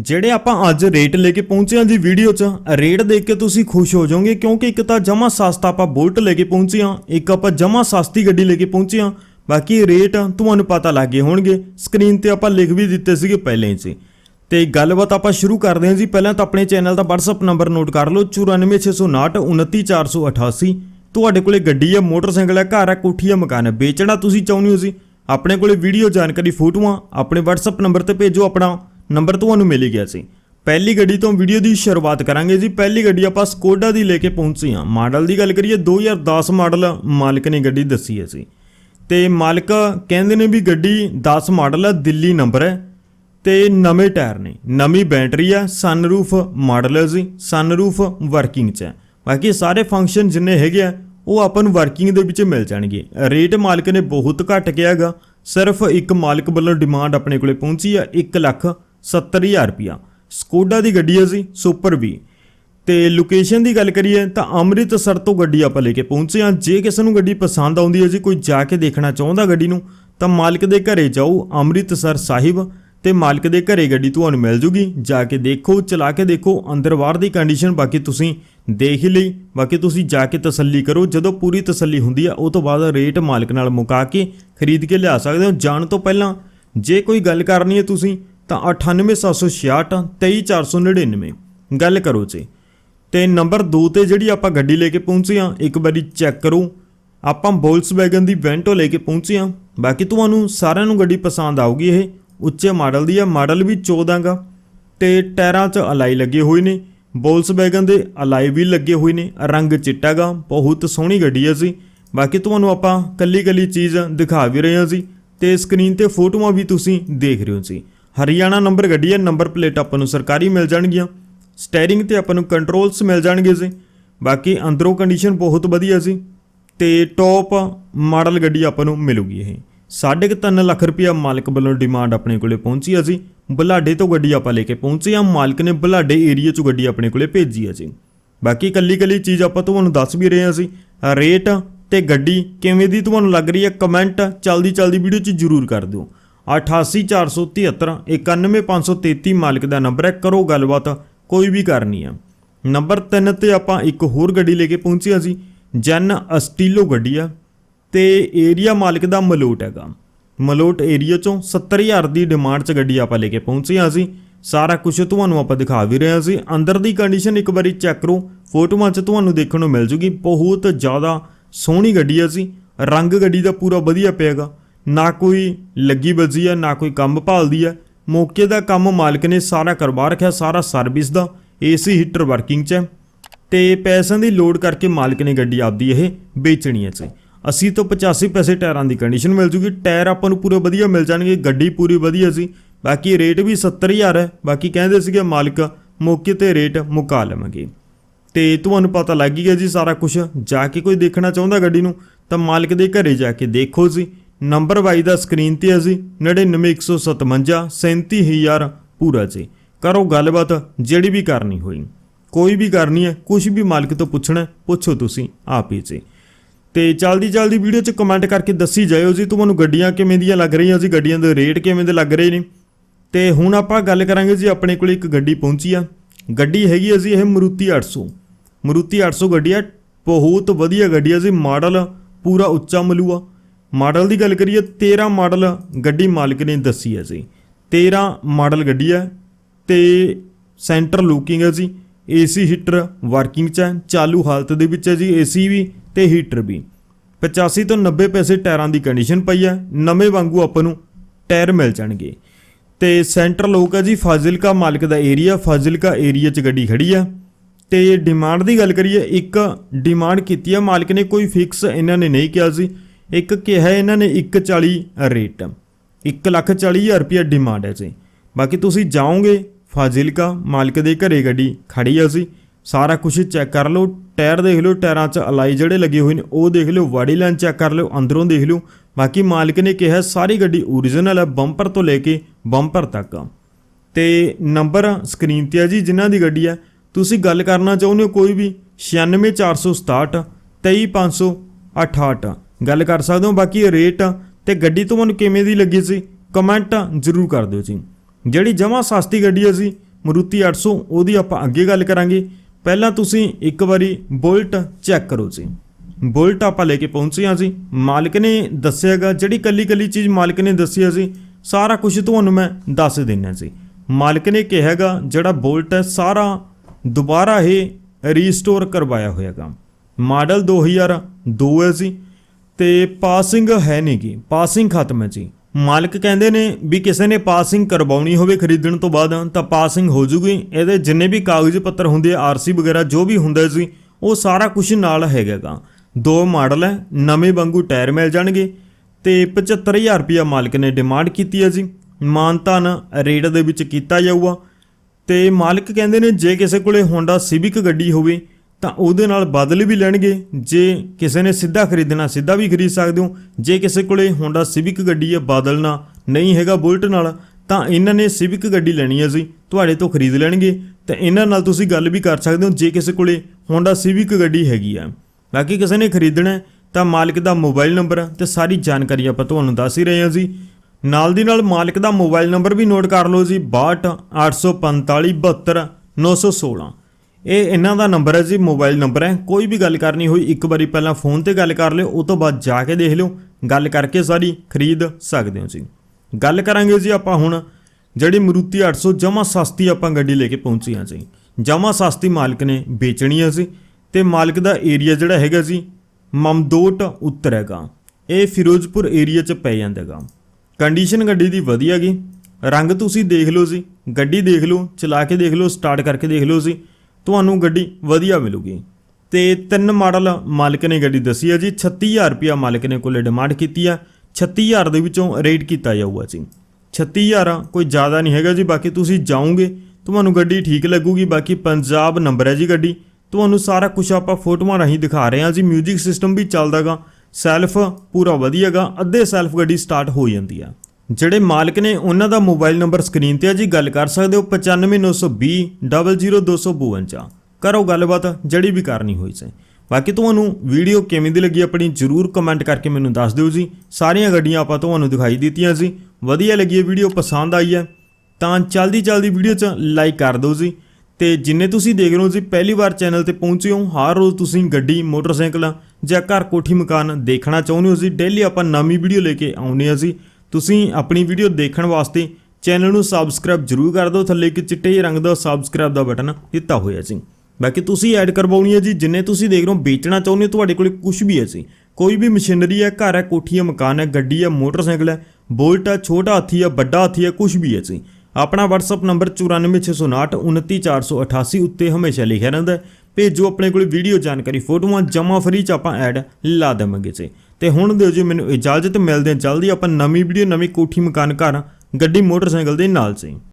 ਜਿਹੜੇ ਆਪਾਂ ਅੱਜ ਰੇਟ ਲੈ ਕੇ ਪਹੁੰਚੇ ਹਾਂ ਜੀ ਵੀਡੀਓ 'ਚ ਰੇਟ ਦੇਖ ਕੇ ਤੁਸੀਂ ਖੁਸ਼ ਹੋ ਜਾਓਗੇ ਕਿਉਂਕਿ ਇੱਕ ਤਾਂ ਜਮਾ ਸਸਤਾ ਆਪਾਂ ਬੁਲਟ ਲੈ ਕੇ ਪਹੁੰਚੇ ਹਾਂ, ਇੱਕ ਆਪਾਂ ਜਮਾ ਸਸਤੀ ਗੱਡੀ ਲੈ ਕੇ ਪਹੁੰਚੇ ਹਾਂ, ਬਾਕੀ ਰੇਟ ਤੁਹਾਨੂੰ ਪਤਾ ਲੱਗ ਗਏ ਹੋਣਗੇ। ਸਕਰੀਨ ਤੇ ਆਪਾਂ ਲਿਖ ਵੀ ਦਿੱਤੇ ਸੀਗੇ ਪਹਿਲਾਂ ਹੀ। ਸੀ ਤੇ ਗੱਲਬਾਤ ਆਪਾਂ ਸ਼ੁਰੂ ਕਰਦੇ ਹਾਂ ਜੀ। ਪਹਿਲਾਂ ਤਾਂ ਆਪਣੇ ਚੈਨਲ ਦਾ WhatsApp ਨੰਬਰ ਨੋਟ ਕਰ ਲਓ 94659 29488 ਤੁਹਾਡੇ ਕੋਲੇ ਗੱਡੀ ਹੈ, ਮੋਟਰਸਾਈਕਲ ਹੈ, ਘਰ ਹੈ, ਕੋਠੀ ਹੈ, ਮਕਾਨ ਹੈ, ਵੇਚਣਾ ਤੁਸੀਂ ਚਾਹੁੰਦੇ ਹੋ ਜੀ? ਆਪਣੇ ਕੋਲੇ ਵੀਡੀਓ ਜਾਣਕਾਰੀ ਫੋਟੋਆਂ, ਆਪਣੇ WhatsApp ਨੰਬਰ ਤੇ ਭੇਜੋ ਆਪਣਾ। ਨੰਬਰ ਤੁਹਾਨੂੰ ਮਿਲ ਗਿਆ ਸੀ। ਪਹਿਲੀ ਗੱਡੀ ਤੋਂ ਵੀਡੀਓ ਦੀ ਸ਼ੁਰੂਆਤ ਕਰਾਂਗੇ ਜੀ। ਪਹਿਲੀ ਗੱਡੀ ਆਪਾਂ ਸਕੋਡਾ ਦੀ ਲੈ ਕੇ ਪਹੁੰਚੇ ਹਾਂ। ਮਾਡਲ ਦੀ ਗੱਲ ਕਰੀਏ 2010 ਮਾਡਲ ਮਾਲਕ ਨੇ ਗੱਡੀ ਦੱਸੀ ਹੈ ਜੀ। ਤੇ ਮਾਲਕ ਕਹਿੰਦੇ ਨੇ ਵੀ ਗੱਡੀ 10 ਮਾਡਲ ਹੈ ਦਿੱਲੀ ਨੰਬਰ ਹੈ। ਤੇ ਨਵੇਂ ਟਾਇਰ ਨੇ। ਨਵੀਂ ਬੈਟਰੀ ਆ ਸਨਰੂਫ ਮਾਡਲ ਹੈ ਜੀ। ਸਨਰੂਫ ਵਰਕਿੰਗ 'ਚ ਹੈ। ਬਾਕੀ ਸਾਰੇ ਫੰਕਸ਼ਨ ਜਿੰਨੇ ਹੈਗੇ ਆ, ਉਹ ਆਪਾਂ ਨੂੰ ਵਰਕਿੰਗ ਦੇ ਵਿੱਚ ਮਿਲ ਜਾਣਗੇ। ਰੇਟ ਮਾਲਕ ਨੇ ਬਹੁਤ ਘੱਟ ਕਿਹਾਗਾ। ਸਿਰਫ ਇੱਕ ਮਾਲਕ ਵੱਲੋਂ ਡਿਮਾਂਡ ਆਪਣੇ ਕੋਲੇ ਪਹੁੰਚੀ ਆ 1 ਲੱਖ 70000 ਰੁਪਿਆ ਸਕੋਡਾ ਦੀ ਗੱਡੀ ਹੈ ਜੀ, ਸੁਪਰ ਵੀ। ਤੇ ਲੋਕੇਸ਼ਨ ਦੀ ਗੱਲ ਕਰੀਏ ਤਾਂ ਅੰਮ੍ਰਿਤਸਰ ਤੋਂ ਗੱਡੀ ਆਪਾਂ ਲੈ ਕੇ ਪਹੁੰਚੇ ਹਾਂ। ਜੇ ਕਿਸੇ ਨੂੰ ਗੱਡੀ ਪਸੰਦ ਆਉਂਦੀ ਹੈ ਜੀ, ਕੋਈ ਜਾ ਕੇ ਦੇਖਣਾ ਚਾਹੁੰਦਾ ਗੱਡੀ ਨੂੰ, ਤਾਂ ਮਾਲਕ ਦੇ ਘਰੇ ਜਾਓ, ਅੰਮ੍ਰਿਤਸਰ ਸਾਹਿਬ। ਤੇ ਮਾਲਕ ਦੇ ਘਰੇ ਗੱਡੀ ਤੁਹਾਨੂੰ ਮਿਲ ਜੂਗੀ। ਜਾ ਕੇ ਦੇਖੋ, ਚਲਾ ਕੇ ਦੇਖੋ, ਅੰਦਰ ਬਾਹਰ ਦੀ ਕੰਡੀਸ਼ਨ ਬਾਕੀ ਤੁਸੀਂ ਦੇਖ ਹੀ ਲਈ। ਬਾਕੀ ਤੁਸੀਂ ਜਾ ਕੇ ਤਸੱਲੀ ਕਰੋ। ਜਦੋਂ ਪੂਰੀ ਤਸੱਲੀ ਹੁੰਦੀ ਆ, ਉਹ ਤੋਂ ਬਾਅਦ ਰੇਟ ਮਾਲਕ ਨਾਲ ਮੁਕਾ ਕੇ ਖਰੀਦ ਕੇ ਲਿਆ ਸਕਦੇ ਹੋ। ਜਾਣ ਤੋਂ ਪਹਿਲਾਂ ਜੇ ਕੋਈ ਗੱਲ ਕਰਨੀ ਹੈ ਤੁਸੀਂ ਤਾਂ 98766 23499 ਗੱਲ ਕਰੋ ਜੀ। ਤੇ ਨੰਬਰ 2 ਤੇ ਜਿਹੜੀ ਆਪਾਂ ਗੱਡੀ ਲੈ ਕੇ ਪਹੁੰਚੇ ਆ ਇੱਕ ਵਾਰੀ ਚੈੱਕ ਕਰੋ। ਆਪਾਂ ਵੈਗਨ ਦੀ ਵੈਂਟੋ ਲੈ ਕੇ ਪਹੁੰਚੇ ਆ ਬਾਕੀ ਤੁਹਾਨੂੰ ਸਾਰਿਆਂ ਨੂੰ ਗੱਡੀ ਪਸੰਦ ਆਊਗੀ ਇਹ। ਉੱਚੇ ਮਾਡਲ ਦੀ ਆ, ਮਾਡਲ ਵੀ 14 ਗਾ। ਤੇ ਟਾਇਰਾਂ 'ਚ ਅਲਾਈ ਲੱਗੇ ਹੋਏ ਨੇ। ਵੈਗਨ ਦੇ ਅਲਾਈ ਵੀ ਲੱਗੇ ਹੋਏ ਨੇ। ਰੰਗ ਚਿੱਟਾ ਗਾ, ਬਹੁਤ ਸੋਹਣੀ ਗੱਡੀ ਆ ਜੀ। ਬਾਕੀ ਤੁਹਾਨੂੰ ਆਪਾਂ ਕੱਲੀ ਕੱਲੀ ਚੀਜ਼ ਦਿਖਾ ਵੀ ਰਹੇ ਹਾਂ ਜੀ। ਤੇ ਸਕਰੀਨ ਤੇ ਫੋਟੋਆਂ ਵੀ ਤੁਸੀਂ ਦੇਖ ਰਹੇ ਹੋ ਜੀ। ਹਰਿਆਣਾ ਨੰਬਰ ਗੱਡੀ ਹੈ ਨੰਬਰ ਪਲੇਟ ਆਪਾਂ ਨੂੰ ਸਰਕਾਰੀ ਮਿਲ ਜਾਣਗੀਆਂ। ਸਟੀਅਰਿੰਗ ਤੇ ਆਪਾਂ ਨੂੰ ਕੰਟਰੋਲਸ ਮਿਲ ਜਾਣਗੇ ਜੀ। ਬਾਕੀ ਅੰਦਰੋਂ ਕੰਡੀਸ਼ਨ ਬਹੁਤ ਵਧੀਆ ਸੀ ਤੇ ਟੌਪ ਮਾਡਲ ਗੱਡੀ ਆਪਾਂ ਨੂੰ ਮਿਲੂਗੀ ਇਹ। 3.5 ਲੱਖ ਰੁਪਇਆ ਮਾਲਕ ਵੱਲੋਂ ਡਿਮਾਂਡ ਆਪਣੇ ਕੋਲੇ ਪਹੁੰਚੀ ਆ ਜੀ। ਬੁਲਾਡੇ ਤੋਂ ਗੱਡੀ ਆਪਾਂ ਲੈ ਕੇ ਪਹੁੰਚੇ ਆ। ਮਾਲਕ ਨੇ ਬੁਲਾਡੇ ਏਰੀਆ 'ਚੋਂ ਗੱਡੀ ਆਪਣੇ ਕੋਲੇ ਭੇਜੀ ਆ ਜੀ। ਬਾਕੀ ਕੱਲੀ ਕੱਲੀ ਚੀਜ਼ ਆਪਾਂ ਤੁਹਾਨੂੰ ਦੱਸ ਵੀ ਰਹੇ ਹਾਂ ਸੀ ਰੇਟ ਤੇ ਗੱਡੀ ਕਿਵੇਂ ਦੀ ਤੁਹਾਨੂੰ ਲੱਗ ਰਹੀ ਹੈ ਕਮੈਂਟ ਚਲਦੀ ਚਲਦੀ ਵੀਡੀਓ 'ਚ ਜਰੂਰ ਕਰ ਦਿਓ। 88473 91533 ਮਾਲਕ ਦਾ ਨੰਬਰ ਹੈ, ਕਰੋ ਗੱਲਬਾਤ, ਕੋਈ ਵੀ ਕਰਨੀ ਆ। ਨੰਬਰ 3 ਤੇ ਆਪਾਂ ਇੱਕ ਹੋਰ ਗੱਡੀ ਲੈ ਕੇ ਪਹੁੰਚੇ ਸੀ ਜਨ ਅਸਟੀਲੋ ਗੱਡੀ ਆ, ਤੇ ਏਰੀਆ ਮਾਲਕ ਦਾ ਮਲੋਟ ਹੈਗਾ। ਮਲੋਟ ਏਰੀਆ ਚੋਂ 70000 ਦੀ ਡਿਮਾਂਡ 'ਚ ਗੱਡੀ ਆਪਾਂ ਲੈ ਕੇ ਪਹੁੰਚੇ ਹਾਂ ਸੀ ਸਾਰਾ ਕੁਝ ਤੁਹਾਨੂੰ ਆਪਾਂ ਦਿਖਾ ਵੀ ਰਹੇ ਹਾਂ ਸੀ ਅੰਦਰ ਦੀ ਕੰਡੀਸ਼ਨ ਇੱਕ ਵਾਰੀ ਚੈੱਕ ਕਰੋ, ਫੋਟੋਆਂ 'ਚ ਤੁਹਾਨੂੰ ਦੇਖਣ ਨੂੰ ਮਿਲ ਜੂਗੀ। ਬਹੁਤ ਜ਼ਿਆਦਾ ਸੋਹਣੀ ਗੱਡੀ ਆ ਸੀ ਰੰਗ ਗੱਡੀ ਦਾ ਪੂਰਾ ਵਧੀਆ ਪਿਆਗਾ ਨਾ ਕੋਈ ਲੱਗੀ ਬੱਜੀ ਆ ਨਾ ਕੋਈ ਕੰਮ ਭਾਲਦੀ ਆ ਮੌਕੇ ਦਾ ਕੰਮ ਮਾਲਕ ਨੇ ਸਾਰਾ ਕਰਵਾ ਰੱਖਿਆ, ਸਾਰਾ ਸਰਵਿਸ ਦਾ। ਏਸੀ ਹੀਟਰ ਵਰਕਿੰਗ 'ਚ ਹੈ। ਤੇ ਪੈਸਿਆਂ ਦੀ ਲੋਡ ਕਰਕੇ ਮਾਲਕ ਨੇ ਗੱਡੀ ਆਪਦੀ ਇਹ ਵੇਚਣੀ ਹੈ ਜੀ। 80 ਤੋਂ 85 ਪੈਸੇ ਟਾਇਰਾਂ ਦੀ ਕੰਡੀਸ਼ਨ ਮਿਲ ਜੂਗੀ। ਟਾਇਰ ਆਪਾਂ ਨੂੰ ਪੂਰੇ ਵਧੀਆ ਮਿਲ ਜਾਣਗੇ, ਗੱਡੀ ਪੂਰੀ ਵਧੀਆ ਸੀ ਬਾਕੀ ਰੇਟ ਵੀ 70000 ਹੈ। ਬਾਕੀ ਕਹਿੰਦੇ ਸੀਗੇ ਮਾਲਕ, ਮੌਕੇ ਤੇ ਰੇਟ ਮੁਕਾ ਲਵਾਂਗੇ। ਤੇ ਤੁਹਾਨੂੰ ਪਤਾ ਲੱਗ ਹੀ ਗਿਆ ਜੀ ਸਾਰਾ ਕੁਝ ਜਾ ਕੇ ਕੋਈ ਦੇਖਣਾ ਚਾਹੁੰਦਾ ਗੱਡੀ ਨੂੰ, ਤਾਂ ਮਾਲਕ ਦੇ ਘਰੇ ਜਾ ਕੇ ਦੇਖੋ ਜੀ। ਨੰਬਰ ਵਾਈ ਦਾ ਸਕਰੀਨ ਤੇ ਹੈ ਜੀ 99157 37000 ਪੂਰਾ ਜੀ। ਕਰੋ ਗੱਲਬਾਤ, ਜਿਹੜੀ ਵੀ ਕਰਨੀ ਹੋਈ। ਕੋਈ ਵੀ ਕਰਨੀ ਹੈ ਕੁਝ ਵੀ ਮਾਲਕ ਤੋਂ ਪੁੱਛਣਾ ਪੁੱਛੋ ਤੁਸੀਂ, ਆਪ ਹੀ ਜੀ। ਤੇ ਜਲਦੀ ਜਲਦੀ ਵੀਡੀਓ 'ਚ ਕਮੈਂਟ ਕਰਕੇ ਦੱਸੀ ਜਾਇਓ ਜੀ ਤੁਹਾਨੂੰ ਗੱਡੀਆਂ ਕਿਵੇਂ ਦੀਆਂ ਲੱਗ ਰਹੀਆਂ ਜੀ, ਗੱਡੀਆਂ ਦੇ ਰੇਟ ਕਿਵੇਂ ਦੇ ਲੱਗ ਰਹੇ ਨੇ। ਤੇ ਹੁਣ ਆਪਾਂ ਗੱਲ ਕਰਾਂਗੇ ਜੀ, ਆਪਣੇ ਕੋਲ ਇੱਕ ਗੱਡੀ ਪਹੁੰਚੀ ਆ। ਗੱਡੀ ਹੈਗੀ ਆ ਜੀ, ਇਹ ਮਰੂਤੀ 800 ਮਰੂਤੀ 800 ਗੱਡੀ ਆ, ਬਹੁਤ ਵਧੀਆ ਗੱਡੀ ਆ ਜੀ, ਮਾਡਲ ਪੂਰਾ ਉੱਚਾ ਮਲੂਆ। ਮਾਡਲ ਦੀ ਗੱਲ ਕਰੀਏ 13 ਮਾਡਲ ਗੱਡੀ ਮਾਲਕ ਨੇ ਦੱਸੀ ਹੈ ਜੀ। 13 ਮਾਡਲ ਗੱਡੀ ਹੈ ਤੇ ਸੈਂਟਰ ਲੁਕਿੰਗ ਹੈ ਜੀ। ਏਸੀ ਹੀਟਰ ਵਰਕਿੰਗ ਚ ਹੈ, ਚਾਲੂ ਹਾਲਤ ਦੇ ਵਿੱਚ ਹੈ ਜੀ ਏਸੀ ਵੀ ਤੇ ਹੀਟਰ ਵੀ। 85 ਤੋਂ 90 ਪੈਸੇ ਟਾਇਰਾਂ ਦੀ ਕੰਡੀਸ਼ਨ ਪਈ ਹੈ, ਨਵੇਂ ਵਾਂਗੂ ਆਪਾਂ ਨੂੰ ਟਾਇਰ ਮਿਲ ਜਾਣਗੇ। ਤੇ ਸੈਂਟਰ ਲੋਕ ਹੈ ਜੀ, ਫਾਜ਼ਿਲਕਾ ਮਾਲਕ ਦਾ ਏਰੀਆ, ਫਾਜ਼ਿਲਕਾ ਏਰੀਆ 'ਚ ਗੱਡੀ ਖੜੀ ਹੈ। ਤੇ ਡਿਮਾਂਡ ਦੀ ਗੱਲ ਕਰੀਏ, ਇੱਕ ਡਿਮਾਂਡ ਕੀਤੀ ਹੈ, ਮਾਲਕ ਨੇ ਕੋਈ ਫਿਕਸ ਇਹਨਾਂ ਨੇ ਨਹੀਂ ਕਿਹਾ ਸੀ ਇੱਕ ਕਿਹਾ ਇਹਨਾਂ ਨੇ 140 ਰੇਟ। 140000 ਰੁਪਏ ਡਿਮਾਂਡ ਹੈ ਜੀ। ਬਾਕੀ ਤੁਸੀਂ ਜਾਓਗੇ, ਫਾਜ਼ਿਲਕਾ ਮਾਲਕ ਦੇ ਘਰੇ ਗੱਡੀ ਖੜੀ ਆ ਸੀ ਸਾਰਾ ਕੁਝ ਚੈੱਕ ਕਰ ਲਓ, ਟਾਇਰ ਦੇਖ ਲਓ, ਟਾਇਰਾਂ 'ਚ ਅਲਾਈ ਜਿਹੜੇ ਲੱਗੇ ਹੋਏ ਨੇ, ਉਹ ਦੇਖ ਲਓ ਬਾਡੀ ਲਾਈਨ ਚੈੱਕ ਕਰ ਲਓ, ਅੰਦਰੋਂ ਦੇਖ ਲਓ। ਬਾਕੀ ਮਾਲਕ ਨੇ ਕਿਹਾ ਸਾਰੀ ਗੱਡੀ ਓਰੀਜਨਲ ਹੈ ਬੰਪਰ ਤੋਂ ਲੈ ਕੇ ਬੰਪਰ ਤੱਕ। ਤੇ ਨੰਬਰ ਸਕਰੀਨ ਤੇ ਆ ਜੀ, ਜਿਨ੍ਹਾਂ ਦੀ ਗੱਡੀ ਹੈ ਤੁਸੀਂ ਗੱਲ ਕਰਨਾ ਚਾਹੁੰਦੇ ਹੋ ਕੋਈ ਵੀ 96467 23568 ਗੱਲ ਕਰ ਸਕਦੇ ਹੋ, ਬਾਕੀ ਰੇਟ ਤੇ ਗੱਡੀ ਤੁਹਾਨੂੰ ਕਿਵੇਂ ਦੀ ਲੱਗੀ ਸੀ ਕਮੈਂਟ ਜ਼ਰੂਰ ਕਰ ਦਿਓ ਜੀ। ਜਿਹੜੀ ਜਮਾ ਸਸਤੀ ਗੱਡੀ ਹੈ ਸੀ ਮਰੂਤੀ 800 ਉਹਦੀ ਆਪਾਂ ਅੱਗੇ ਗੱਲ ਕਰਾਂਗੇ। ਪਹਿਲਾਂ ਤੁਸੀਂ ਇੱਕ ਵਾਰੀ ਬੁਲਟ ਚੈੱਕ ਕਰੋ ਜੀ। ਬੁਲਟ ਆਪਾਂ ਲੈ ਕੇ ਪਹੁੰਚੇ ਹਾਂ ਜੀ। ਮਾਲਕ ਨੇ ਦੱਸਿਆਗਾ ਜਿਹੜੀ ਕੱਲੀ ਕੱਲੀ ਚੀਜ਼ ਮਾਲਕ ਨੇ ਦੱਸੀ ਹੈ ਜੀ, ਸਾਰਾ ਕੁਝ ਤੁਹਾਨੂੰ ਮੈਂ ਦੱਸ ਦਿੰਨਾ ਜੀ। ਮਾਲਕ ਨੇ ਕਿਹਾਗਾ ਜਿਹੜਾ ਬੋਲਟ ਹੈ, ਸਾਰਾ ਦੁਬਾਰਾ ਇਹ ਰੀਸਟੋਰ ਕਰਵਾਇਆ ਹੋਇਆਗਾ ਮਾਡਲ 2002 ਹੈ ਜੀ। ਤੇ ਪਾਸਿੰਗ ਹੈ ਨਹੀਂ ਗੀ। ਪਾਸਿੰਗ ਖਤਮ ਹੈ ਜੀ। ਮਾਲਕ ਕਹਿੰਦੇ ਨੇ ਵੀ ਕਿਸੇ ਨੇ ਪਾਸਿੰਗ ਕਰਵਾਉਣੀ ਹੋਵੇ ਖਰੀਦਣ ਤੋਂ ਬਾਅਦ, ਤਾਂ ਪਾਸਿੰਗ ਹੋ ਜੂਗੀ। ਇਹਦੇ ਜਿੰਨੇ ਵੀ ਕਾਗਜ਼ ਪੱਤਰ ਹੁੰਦੇ ਆ ਆਰਸੀ ਵਗੈਰਾ, ਜੋ ਵੀ ਹੁੰਦਾ ਸੀ ਉਹ ਸਾਰਾ ਕੁਝ ਨਾਲ ਹੈਗਾਗਾ ਦੋ ਮਾਡਲ ਹੈ, ਨਵੇਂ ਵਾਂਗੂ ਟਾਇਰ ਮਿਲ ਜਾਣਗੇ ਤੇ 75000 ਰੁਪਇਆ ਮਾਲਕ ਨੇ ਡਿਮਾਂਡ ਕੀਤੀ ਹੈ ਜੀ। ਮਾਨਤਾਨ ਰੇਟ ਦੇ ਵਿੱਚ ਕੀਤਾ ਜਾਊਗਾ। ਤੇ ਮਾਲਕ ਕਹਿੰਦੇ ਨੇ, ਜੇ ਕਿਸੇ ਕੋਲੇ ਹੋਂਡਾ ਸਿਵਿਕ ਗੱਡੀ ਹੋਵੇ ਤਾਂ ਉਹਦੇ ਨਾਲ ਬਦਲ ਵੀ ਲੈਣਗੇ। ਜੇ ਕਿਸੇ ਨੇ ਸਿੱਧਾ ਖਰੀਦਣਾ, ਸਿੱਧਾ ਵੀ ਖਰੀਦ ਸਕਦੇ ਹੋ। ਜੇ ਕਿਸੇ ਕੋਲੇ ਹੋਂਡਾ ਸਿਵਿਕ ਗੱਡੀ ਹੈ ਬਦਲਣਾ ਨਹੀਂ ਹੈਗਾ ਬੁਲਟ ਨਾਲ, ਤਾਂ ਇਹਨਾਂ ਨੇ ਸਿਵਿਕ ਗੱਡੀ ਲੈਣੀ ਹੈ ਜੀ। ਤੁਹਾਡੇ ਤੋਂ ਖਰੀਦ ਲੈਣਗੇ। ਤਾਂ ਇਹਨਾਂ ਨਾਲ ਤੁਸੀਂ ਗੱਲ ਵੀ ਕਰ ਸਕਦੇ ਹੋ, ਜੇ ਕਿਸੇ ਕੋਲੇ ਹੋਂਡਾ ਸਿਵਿਕ ਗੱਡੀ ਹੈਗੀ ਆ। ਬਾਕੀ ਕਿਸੇ ਨੇ ਖਰੀਦਣਾ, ਤਾਂ ਮਾਲਕ ਦਾ ਮੋਬਾਈਲ ਨੰਬਰ ਤੇ ਸਾਰੀ ਜਾਣਕਾਰੀ ਆਪਾਂ ਤੁਹਾਨੂੰ ਦੱਸ ਹੀ ਰਹੇ ਹਾਂ ਜੀ। ਨਾਲ ਦੀ ਨਾਲ ਮਾਲਕ ਦਾ ਮੋਬਾਈਲ ਨੰਬਰ ਵੀ ਨੋਟ ਕਰ ਲਓ ਜੀ 62 845 72 916 ਇਹ ਇਹਨਾਂ ਦਾ ਨੰਬਰ ਹੈ ਜੀ ਮੋਬਾਈਲ ਨੰਬਰ ਹੈ। ਕੋਈ ਵੀ ਗੱਲ ਕਰਨੀ ਹੋਈ, ਇੱਕ ਵਾਰੀ ਪਹਿਲਾਂ ਫੋਨ ਤੇ ਗੱਲ ਕਰ ਲਿਓ, ਉਹ ਤੋਂ ਬਾਅਦ ਜਾ ਕੇ ਦੇਖ ਲਿਓ। ਗੱਲ ਕਰਕੇ ਸਾਰੀ ਖਰੀਦ ਸਕਦੇ ਹੋ ਜੀ। ਗੱਲ ਕਰਾਂਗੇ ਜੀ ਆਪਾਂ ਹੁਣ, ਜਿਹੜੀ ਮਰੂਤੀ 800 ਜਮਾ ਸਸਤੀ ਆਪਾਂ ਗੱਡੀ ਲੈ ਕੇ ਪਹੁੰਚੀ ਹਾਂ ਜੀ। ਜਮਾ ਸਸਤੀ ਮਾਲਕ ਨੇ ਵੇਚਣੀ ਹੈ ਜੀ। ਤੇ ਮਾਲਕ ਦਾ ਏਰੀਆ ਜਿਹੜਾ ਹੈਗਾ ਜੀ, ਮਮਦੋਟ ਉੱਤਰ ਹੈਗਾ। ਇਹ ਫਿਰੋਜ਼ਪੁਰ ਏਰੀਆ 'ਚ ਪੈ ਜਾਂਦਾ ਹੈਗਾ। ਕੰਡੀਸ਼ਨ ਗੱਡੀ ਦੀ ਵਧੀਆ ਗਈ ਰੰਗ ਤੁਸੀਂ ਦੇਖ ਲਓ ਜੀ, ਗੱਡੀ ਦੇਖ ਲਓ, ਚਲਾ ਕੇ ਦੇਖ ਲਓ ਸਟਾਰਟ ਕਰਕੇ ਦੇਖ ਲਓ ਜੀ। ਤੁਹਾਨੂੰ ਗੱਡੀ ਵਧੀਆ ਮਿਲੂਗੀ। ਤੇ ਤਿੰਨ ਮਾਡਲ ਮਾਲਕ ਨੇ ਗੱਡੀ ਦੱਸੀ ਹੈ ਜੀ 36000 ਰੁਪਿਆ ਮਾਲਕ ਨੇ ਕੋਲੇ ਡਿਮਾਂਡ ਕੀਤੀ ਆ 36000 ਦੇ ਵਿੱਚੋਂ ਰੇਟ ਕੀਤਾ ਜਾਊਗਾ ਜੀ। 36000 ਕੋਈ ਜ਼ਿਆਦਾ ਨਹੀਂ ਹੈਗਾ ਜੀ, ਬਾਕੀ ਤੁਸੀਂ ਜਾਓਗੇ, ਤੁਹਾਨੂੰ ਗੱਡੀ ਠੀਕ ਲੱਗੂਗੀ, ਬਾਕੀ ਪੰਜਾਬ ਨੰਬਰ ਹੈ ਜੀ ਗੱਡੀ। ਤੁਹਾਨੂੰ ਸਾਰਾ ਕੁਝ ਆਪਾਂ ਫੋਟੋਆਂ ਰਾਹੀਂ ਦਿਖਾ ਰਹੇ ਹਾਂ ਜੀ 뮤직 ਸਿਸਟਮ ਵੀ ਚੱਲਦਾਗਾ ਸੈਲਫ ਪੂਰਾ ਵਧੀਆਗਾ ਅੱਧੇ ਸੈਲਫ ਗੱਡੀ ਸਟਾਰਟ ਹੋ ਜਾਂਦੀ ਆ। ਜਿਹੜੇ ਮਾਲਕ ਨੇ ਉਹਨਾਂ ਦਾ ਮੋਬਾਈਲ ਨੰਬਰ ਸਕਰੀਨ ਤੇ ਆ ਜੀ, ਗੱਲ ਕਰ ਸਕਦੇ ਹੋ 95920 00252 ਕਰੋ ਗੱਲਬਾਤ ਜਿਹੜੀ ਵੀ ਕਰਨੀ ਹੋਈ ਸੇ। ਬਾਕੀ ਤੁਹਾਨੂੰ ਵੀਡੀਓ ਕਿਵੇਂ ਦੀ ਲੱਗੀ ਆਪਣੀ ਜਰੂਰ ਕਮੈਂਟ ਕਰਕੇ ਮੈਨੂੰ ਦੱਸ ਦਿਓ ਜੀ। ਸਾਰੀਆਂ ਗੱਡੀਆਂ ਆਪਾਂ ਤੁਹਾਨੂੰ ਦਿਖਾਈ ਦਿੱਤੀਆਂ ਸੀ। ਵਧੀਆ ਲੱਗੀ ਹੈ ਵੀਡੀਓ, ਪਸੰਦ ਆਈ ਹੈ, ਤਾਂ ਜਲਦੀ ਜਲਦੀ ਵੀਡੀਓ 'ਚ ਲਾਈਕ ਕਰ ਦਿਓ ਜੀ। ਤੇ ਜਿੰਨੇ ਤੁਸੀਂ ਦੇਖ ਰਹੇ ਹੋ ਜੀ, ਪਹਿਲੀ ਵਾਰ ਚੈਨਲ ਤੇ ਪਹੁੰਚੇ ਹੋ, ਹਰ ਰੋਜ਼ ਤੁਸੀਂ ਗੱਡੀ, ਮੋਟਰਸਾਈਕਲ ਜਾਂ ਘਰ ਕੋਠੀ ਮਕਾਨ ਦੇਖਣਾ ਚਾਹੁੰਦੇ ਹੋ ਜੀ, ਡੇਲੀ ਆਪਾਂ ਨਵੀਂ ਵੀਡੀਓ ਲੈ ਕੇ ਆਉਂਦੇ ਹਾਂ ਜੀ। ਤੁਸੀਂ ਆਪਣੀ ਵੀਡੀਓ ਦੇਖਣ ਵਾਸਤੇ ਚੈਨਲ ਨੂੰ ਸਬਸਕ੍ਰਾਈਬ ਜਰੂਰ ਕਰ ਦਿਓ। ਥੱਲੇ ਇੱਕ ਚਿੱਟੇ ਜਿਹੇ ਰੰਗ ਦਾ ਸਬਸਕ੍ਰਾਈਬ ਦਾ ਬਟਨ ਦਿੱਤਾ ਹੋਇਆ ਸੀ ਬਾਕੀ ਤੁਸੀਂ ਐਡ ਕਰਵਾਉਣੀ ਹੈ ਜੀ। ਜਿੰਨੇ ਤੁਸੀਂ ਦੇਖ ਰਹੇ ਹੋ, ਵੇਚਣਾ ਚਾਹੁੰਦੇ ਹੋ, ਤੁਹਾਡੇ ਕੋਲੇ ਕੁਝ ਵੀ ਹੈ ਜੀ। ਕੋਈ ਵੀ ਮਸ਼ੀਨਰੀ ਹੈ, ਘਰ ਹੈ, ਕੋਠੀ ਹੈ, ਮਕਾਨ ਹੈ, ਗੱਡੀ ਹੈ, ਮੋਟਰਸਾਈਕਲ ਹੈ, ਬੋਲਟ ਹੈ, ਛੋਟਾ ਹਾਥੀ ਹੈ, ਵੱਡਾ ਹਾਥੀ ਹੈ ਕੁਝ ਵੀ ਹੈ ਜੀ। ਆਪਣਾ WhatsApp ਨੰਬਰ 9469 29488 ਉੱਤੇ ਹਮੇਸ਼ਾ ਲਿਖਿਆ ਰਹਿੰਦਾ ਭੇਜੋ ਆਪਣੇ ਕੋਲ ਵੀਡੀਓ ਜਾਣਕਾਰੀ, ਫੋਟੋਆਂ ਜਮਾ ਫਰੀ ਚ ਆਪਾਂ ਐਡ ਲਾ ਦੇਵਾਂਗੇ ਜੀ। ਤੇ ਹੁਣ ਦਿਓ ਜੀ ਮੈਨੂੰ ਇਜਾਜ਼ਤ, ਮਿਲਦੇ ਹਾਂ ਜਲਦੀ। ਆਪਾਂ ਨਵੀਂ ਵੀਡੀਓ, ਨਵੀਂ ਕੋਠੀ, ਮਕਾਨ, ਘਰ, ਗੱਡੀ, ਮੋਟਰਸਾਈਕਲ ਦੇ ਨਾਲ ਸੀ